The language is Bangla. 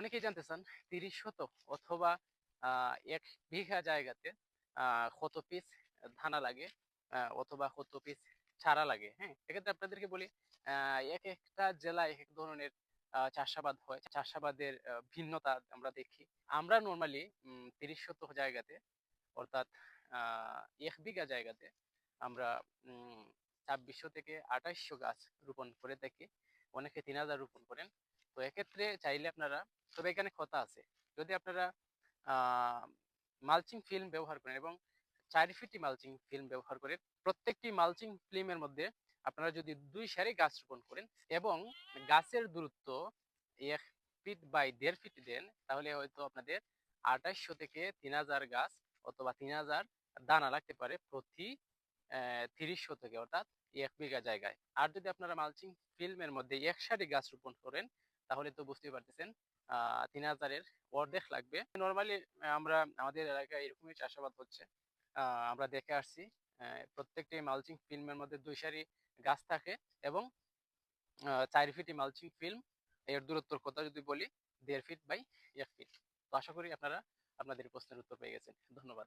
অনেকেই জানতে চান, তিরিশ শতক অথবা এক বিঘা জায়গাতে কত পিস ধানা লাগে অথবা কত পিস চারা লাগে হ্যাঁ? এক্ষেত্রে আপনাদেরকে বলি এক একটা জেলায় এক এক ধরনের চাষাবাদ হয়। চাষাবাদের ভিন্নতা আমরা দেখি। আমরা নর্মালি তিরিশ শতক জায়গাতে, অর্থাৎ এক বিঘা জায়গাতে আমরা ছাব্বিশশো থেকে আঠাইশশো গাছ রোপণ করে থাকি। অনেকে তিন হাজার রোপণ করেন। তো এক্ষেত্রে চাইলে আপনারা তবে এখানে কথা আছে। যদি আপনারা মালচিং ফিল্ম ব্যবহার করেন এবং চার ফিটি মালচিং ফিল্ম ব্যবহার করে প্রত্যেকটি মালচিং ফিল্মের মধ্যে আপনারা যদি দুই সারি গাছ রোপণ করেন এবং গাছের দূরত্ব এক ফিট বাই দেড় ফিট দেন, তাহলে হয়তো আপনাদের আঠাইশশো থেকে তিন হাজার গাছ অথবা তিন হাজার দানা লাগতে পারে প্রতি তিরিশশো থেকে অর্থাৎ এক বিঘা জায়গায়। আর যদি আপনারা মালচিং ফিল্মের মধ্যে এক সারি গাছ রোপণ করেন, তাহলে তো বুঝতেই পারতেছেন তিন হাজারের অর্ধেক লাগবে। নর্মালি আমরা, আমাদের এলাকায় এরকমই চাষাবাদ হচ্ছে। আমরা দেখে আসছি প্রত্যেকটি মালচিং ফিল্মের মধ্যে দুই সারি গাছ থাকে এবং চার ফিটি মালচিং ফিল্ম এর দূরত্বর কথা যদি বলি, দেড় ফিট বাই এক ফিট তো আশা করি আপনারা, আপনাদের প্রশ্নের উত্তর পেয়ে গেছেন। ধন্যবাদ।